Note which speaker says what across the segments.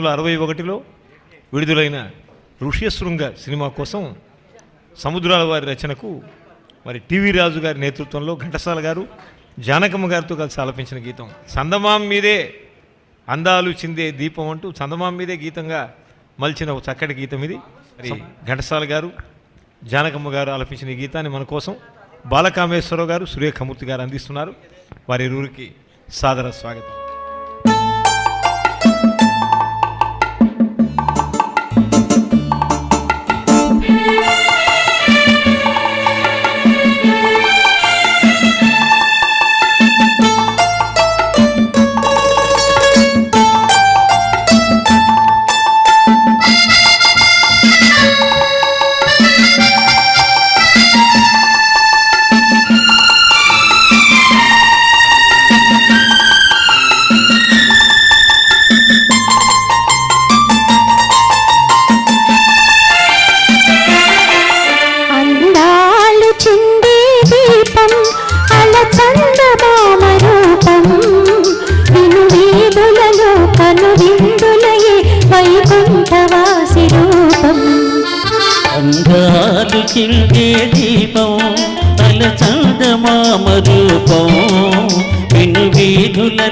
Speaker 1: వందల అరవై ఒకటిలో విడుదలైన ఋష్యశృంగ సినిమా కోసం సముద్రాల వారి రచనకు మరి టీవీ రాజు గారి నేతృత్వంలో ఘంటసాల గారు జానకమ్మ గారితో కలిసి ఆలపించిన గీతం. చందమాం మీదే అందాలు చిందే దీపం అంటూ చందమాం మీదే గీతంగా మలిచిన ఒక చక్కటి గీతం ఇది. మరి ఘంటసాల గారు జానకమ్మ గారు ఆలపించిన ఈ గీతాన్ని మన కోసం బాలకామేశ్వరరావు గారు సురేఖమూర్తి గారు అందిస్తున్నారు. వారి ఇరువురికి సాదర స్వాగతం.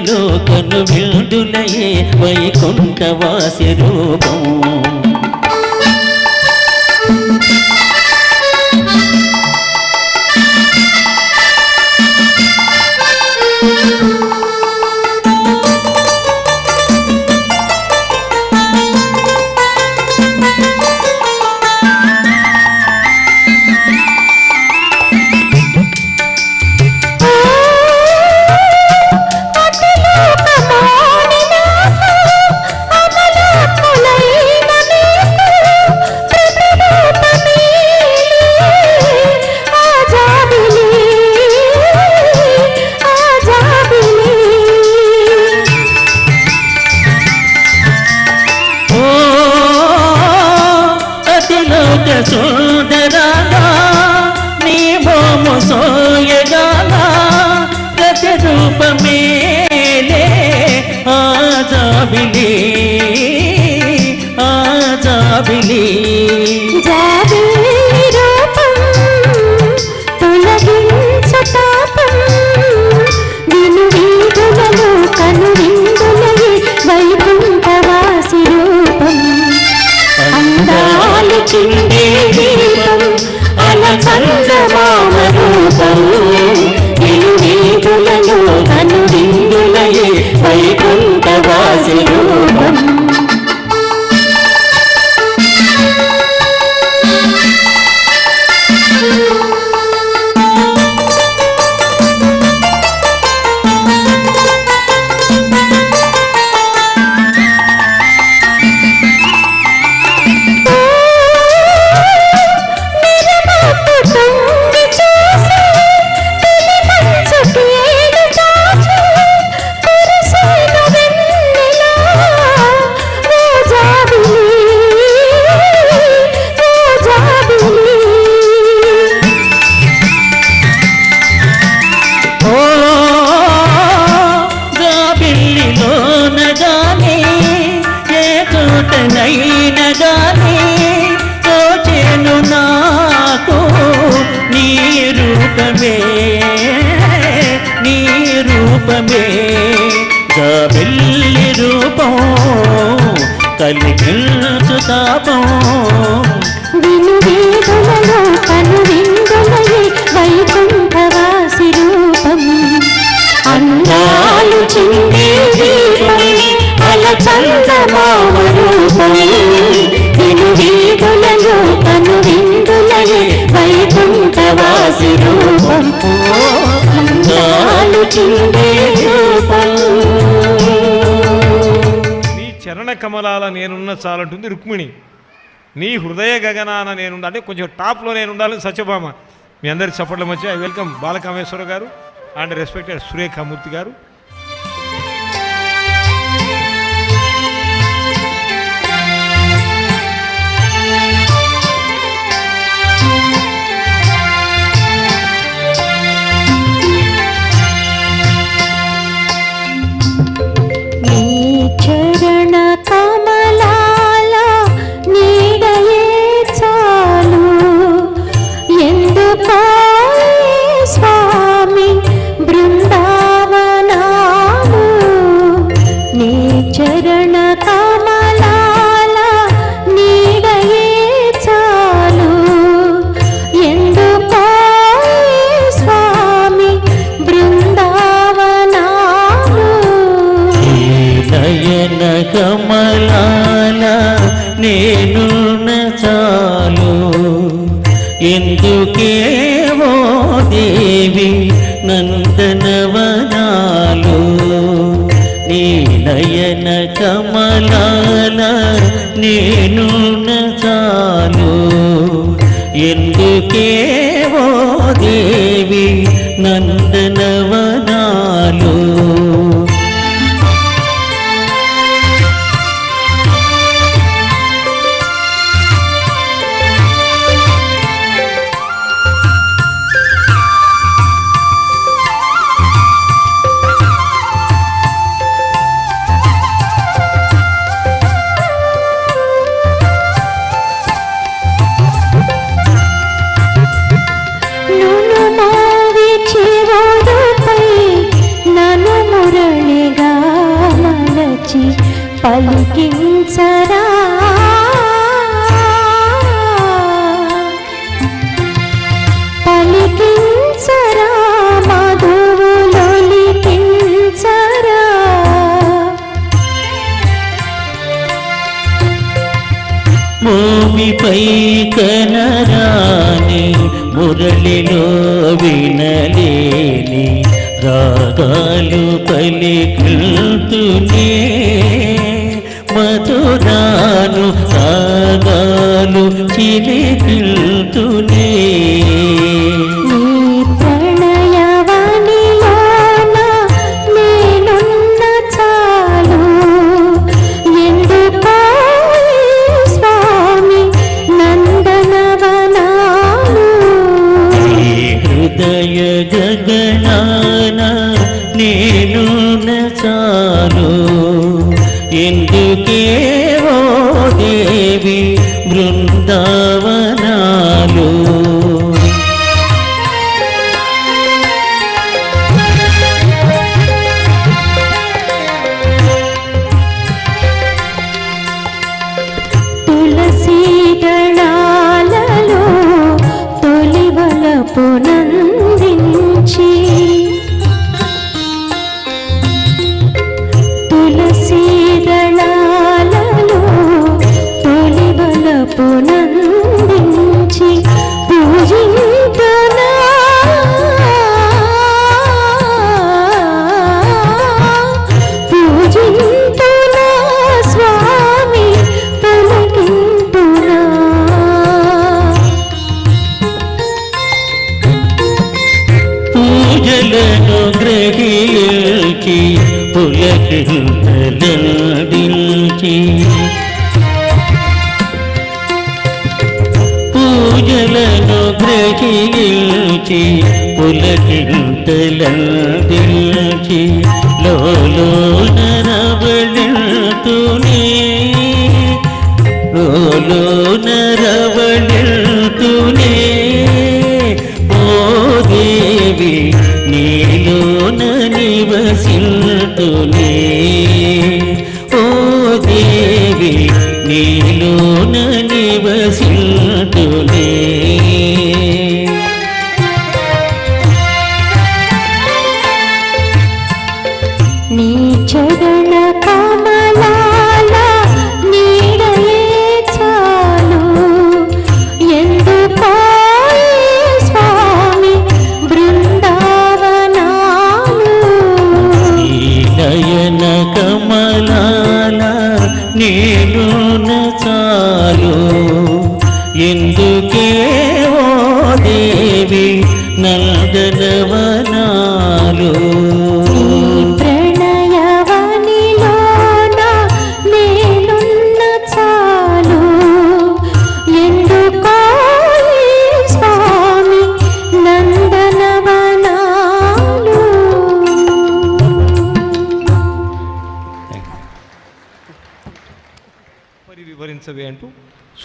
Speaker 2: వీధులలో కను విందులయే వైకుంఠవాసి రూపం.
Speaker 3: ప్రతిరూపమేలే ఆజాబిలి ఆజాబిలి.
Speaker 2: వైకుంఠవాసి రూపం. అందాలు చిందే
Speaker 3: జాబిల్లిలోన ఏ చోటనైన తోచేను నాకు నీ రూపమే నీ రూపమే. జాబిల్లి రూపం కలిగించు తాపం.
Speaker 2: విను. వైకుంఠవాసి రూపం
Speaker 1: నీ చరణ కమలాల నేనున్న చాలంటుంది రుక్మిణి. నీ హృదయ గగనాన నేనుండ అంటే కొంచెం టాప్లో నేను ఉండాలని సత్యభామ. మీ అందరికి చప్పట్ల మధ్య ఐ వెల్కమ్ బాలకామేశ్వర గారు అండ్ రెస్పెక్టెడ్ సురేఖామూర్తి గారు.
Speaker 3: దేవి నందనవనాలు నీ నయన కమలాల నేను చాలు.
Speaker 2: ఎందుకే మలచి పలికించరా? పలికించరా? మధువులొలికించరా
Speaker 3: భూమిపై రాగాలు పలికిల్తునే మధురాను రాగాలు చిలికిల్తునే నీలోన
Speaker 2: చాలు.
Speaker 1: ఎందు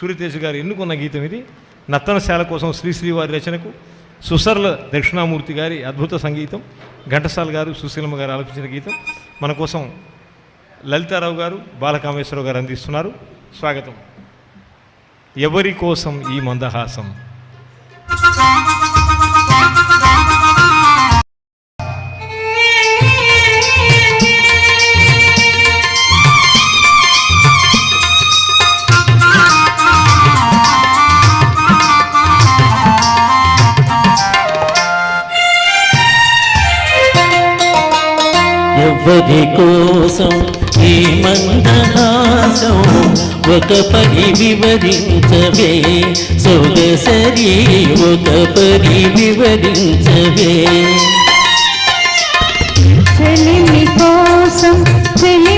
Speaker 1: సూర్యతేజ గారు ఎన్నుకున్న గీతం ఇది. నత్తనశాల కోసం శ్రీశ్రీ వారి రచనకు సుసర్ల దక్షిణామూర్తి గారి అద్భుత సంగీతం ఘంటసాల గారు సుశీలమ్మ గారు ఆలపించిన గీతం. మన కోసం లలితారావు గారు బాలకామేశ్వరరావు గారు అందిస్తున్నారు. స్వాగతం. ఎవరి కోసం ఈ మందహాసం?
Speaker 3: ఎవ్వరి కోసం ఈ మందహాసం ఒక పరి వివరించవే సొగసరి ఒక పరి వివరించవే
Speaker 2: చెలిమి కోసం చెలి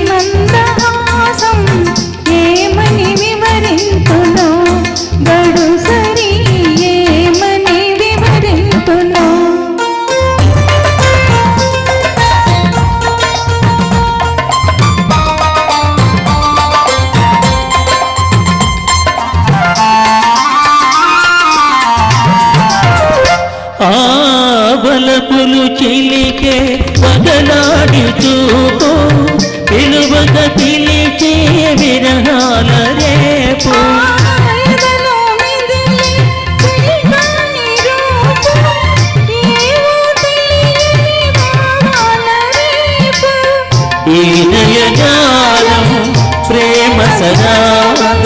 Speaker 3: చిలికే పగలాడి చూపు. పిలువక పిలిచే విరహాల రేపు.
Speaker 2: ఎదలో మిదిలి చెలికాని రూపు ఏవో తెలియని భావాల రేపు
Speaker 3: ఈ నయగానం ప్రేమ సరాగం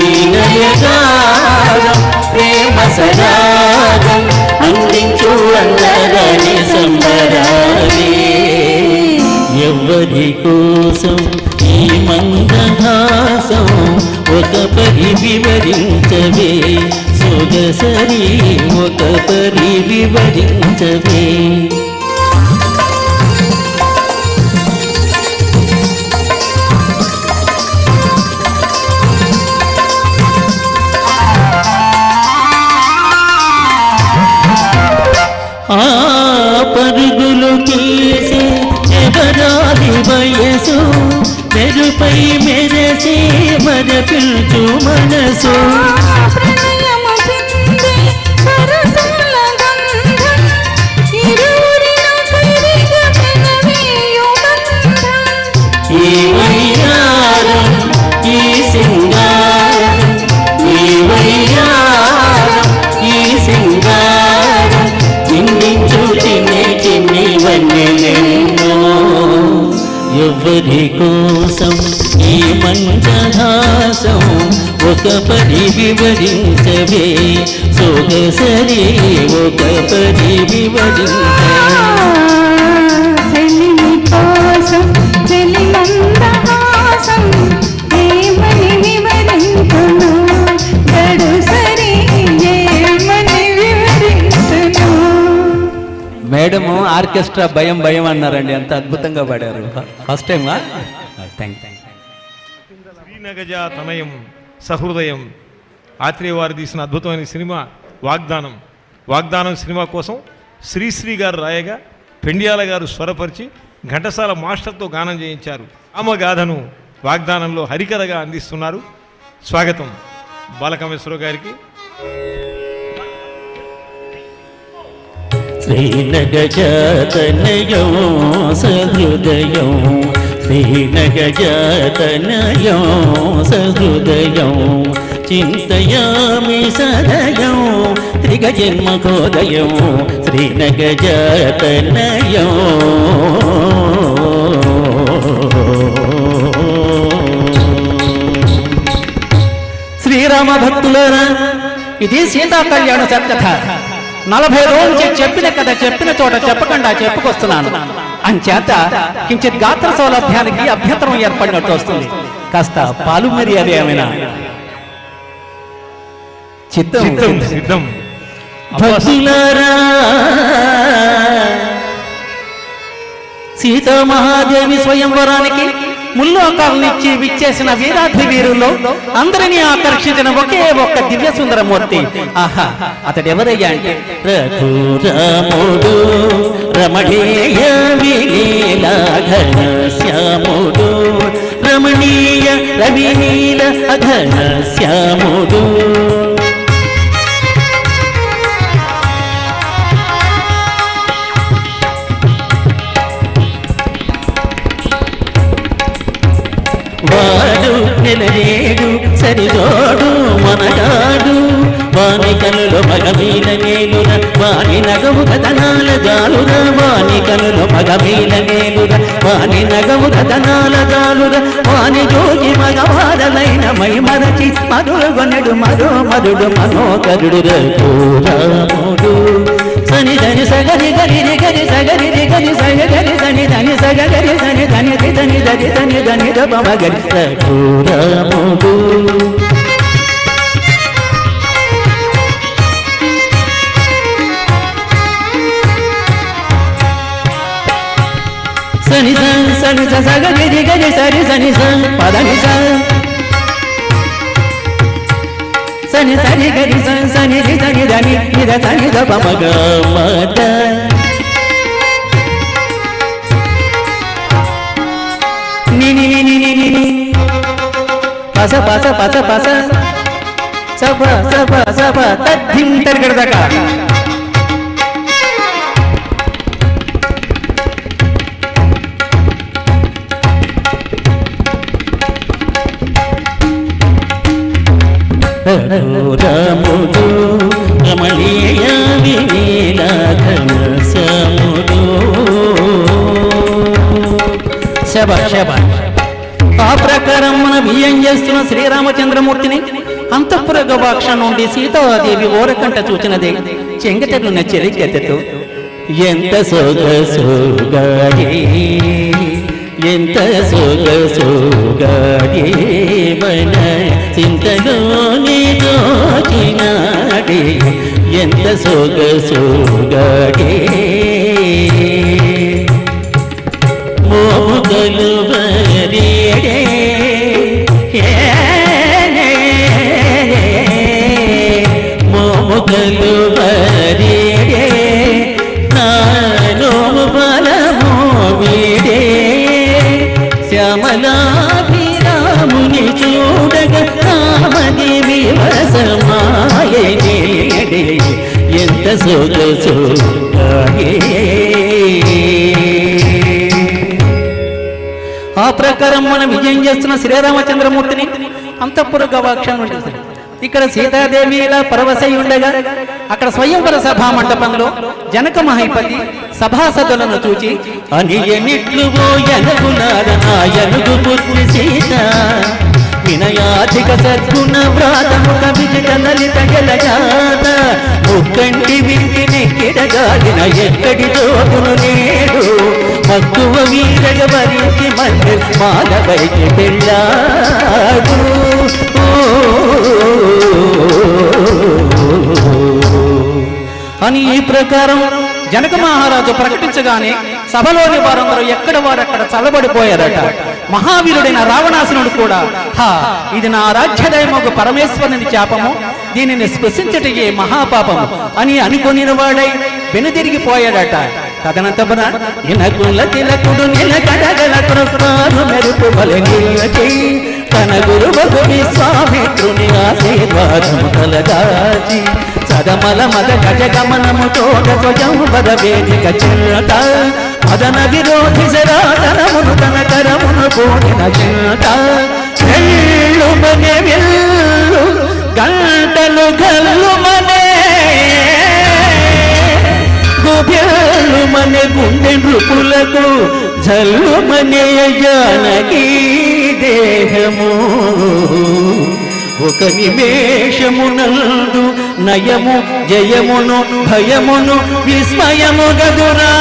Speaker 3: ఈ నయగానం ప్రేమ సరాగం సంబరాలే. ఎవరి కోసం ఈ మందహాసం ఒక పరి వివరించవే. సొగసరి ఒక పరి వివరించవే. ఆ పరుగులు తీసి వయసు మెరుపై మెరసి మరపిల్చు మనసు. ఎవరి కోసం ఈ మందహాసం ఒక పరి వివరించవే. సొగసరి ఒక పరి వివరించవే.
Speaker 4: మేడము ఆర్కెస్ట్రా భయం భయం అన్నారండి. ఎంత అద్భుతంగా పాడారు. ఫస్ట్ టైమా థ్యాంక్
Speaker 1: శ్రీనగజ తనయం సహృదయం. ఆత్రేయ వారు తీసిన అద్భుతమైన సినిమా వాగ్దానం. వాగ్దానం సినిమా కోసం శ్రీశ్రీ గారు రాయగా పెండియాల గారు స్వరపరిచి ఘంటసాల మాస్టర్తో గానం చేయించారు. ఆమ వాగ్దానంలో హరికరగా అందిస్తున్నారు. స్వాగతం బాలకామేశ్వరరావు గారికి.
Speaker 3: శ్రీనగజాతనయం సహృదయం శ్రీనగజాతనయం సహృదయం చింతయామి సదయం త్రిగజన్మకోదయం శ్రీనగజాతనయం.
Speaker 4: శ్రీరామ భక్తులారా ఇది సీతా కళ్యాణ సత్కథ నలభై రోజుల నుంచి చెప్పిన కథ చెప్పిన చోట చెప్పకుండా చెప్పుకొస్తున్నాను. అంచేత కించిత్ గాత్ర సౌలభ్యానికి అభ్యంతరం ఏర్పడినట్టు వస్తుంది. కాస్త పాలు మర్యాద ఏమైనా? చిత్తం.
Speaker 1: సిద్ధం
Speaker 4: సీతామహాదేవి స్వయంవరానికి ముల్లోకాలనిచ్చి విచ్చేసిన వీరాధి వీరుల్లో అందరినీ ఆకర్షించిన ఒకే ఒక్క దివ్య సుందరమూర్తి ఆహా అతడెవరయ్యా అంటే?
Speaker 3: రఘురాముడు రమణీయ విలీలాఘన శ్యాముడు రమణీయ రవినీల అఘన శ్యాముడు వాడు నెలరేడు మనగాడు. వాణి కనులు మగమీల నేలుర వాణి నగము కథనాల జాలుర. వాణి కనులు మగమీల నేలుర వాణి నగము కథనాల జాలుర. వాణి జోగి మగవారలైన మై మరచి మరుగొనడు మరో మరుడు మనోకరుడు రఘురాముడు సని ధని సగరి గరి రి గరి సగరి రి గరి సగ గరి సని ధని సగ గరి దని ధని ధని ధని దమ మగరి రఘురాముడు సని స సని స సగ గరి గరి సరి సని స పదని స సని సని గరి స సని రి సని దని నిద సని ద పమ గ మద ని ని ని ని ని ని ని పస పస పస పస సప సప సప తద్ధిం తరిగడదక రఘురాముడు రమణీయ వినీలాధన సముడు శబ శబ ఆ ప్రకారం మనం బియ్యం చేస్తున్న శ్రీరామచంద్రమూర్తిని అంతఃపుర గవాక్ష నుండి సీతాదేవి ఓరకంట చూచినదే. చెంగటరున్న చెలికెత్తెతో ఎంత సోగ సోగాడే ఎంత సోగ సోగాడే చింతలోని దోచినాడే ఎంత సోగ సోగాడే మోగలు వరేడే ఎంత ఆ ప్రకారం మనం విజయం చేస్తున్న శ్రీరామచంద్రమూర్తిని అంతఃపుర గవాక్షం ఉంటుంది ఇక్కడ సీతాదేవి ఇలా పరవశై ఉండగా అక్కడ స్వయంవర సభా మండపంలో జనక మహైపతి సభాసదులను చూచి అని ఎన్నిట్లు సీత వినయాధిక సద్గుణ వ్రాతము విజయ లలిత జలజాత ముక్కంటి వింటి నెక్కిడగాలిన ఎక్కడి జోగును నేడు. మక్కువ వీరగ భరించి మధ్య మాధవైకి పెళ్ళాడు. అని ఈ ప్రకారం జనక మహారాజు ప్రకటించగానే సభలోని వారందరూ ఎక్కడ వారక్కడ చల్లబడిపోయారట. మహావీరుడైన రావణాసునుడు కూడా హా ఇది నా రాజ్యదయమగు పరమేశ్వరుని శాపము. దీనిని స్పృశించటయే మహాపాపము అని అనుకొనిన వాడై వెనుదిరిగిపోయాడట. కథనంతపున ఇనకుల తిలకుడు నిలకడగల కృష్ణాను మెరుపు బలి తన గురు భగుని స్వామిత్రుని ఆశీర్వాదము కలగాచి సదమల మద గజ గమనము తోట స్వయం పద వేదిక అదన మదన విరోధి సరాతనమును తన కరమును కూడిన చిన్నట ఎల్లు మనే వెల్లు గంటలు గల్లు మనే. గుబెల్లు మనే గుండె నృపులకు జల్లు మనే జానకి దేహము. ఒక నిమేషమునందు నయము జయమును భయమును విస్మయము గదురా.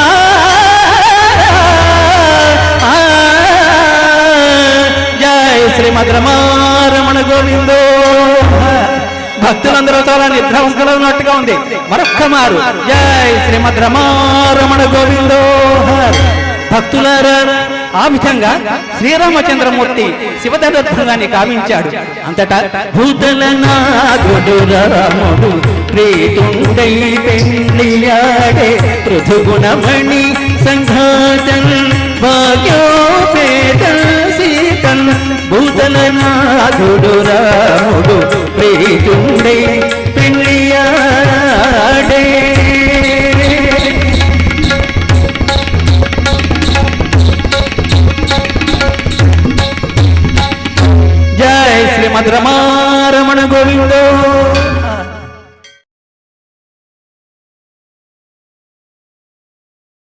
Speaker 3: జయ శ్రీమద్ రమారమణ గోవిందో. భక్తులందరూ చాలా నిద్రవంతులు ఉన్నట్టుగా ఉంది. మరొక్క మారు. జయ శ్రీ రమారమణ గోవిందో. భక్తులారా ఆ విధంగా శ్రీరామచంద్రమూర్తి శివధనుర్భంగాన్ని కావించాడు అంతటా భూతల నాగుడు రాముడు ప్రీతుండై పెళ్ళియాడే పృథుగుణమణి సంఘాతన్ భాగ్యోపేత సీతన్. భూతల నాథుడు రాముడు ప్రీతుండే పెళ్ళియాడే జయ శ్రీమద్ రమారమణ గోవిందో.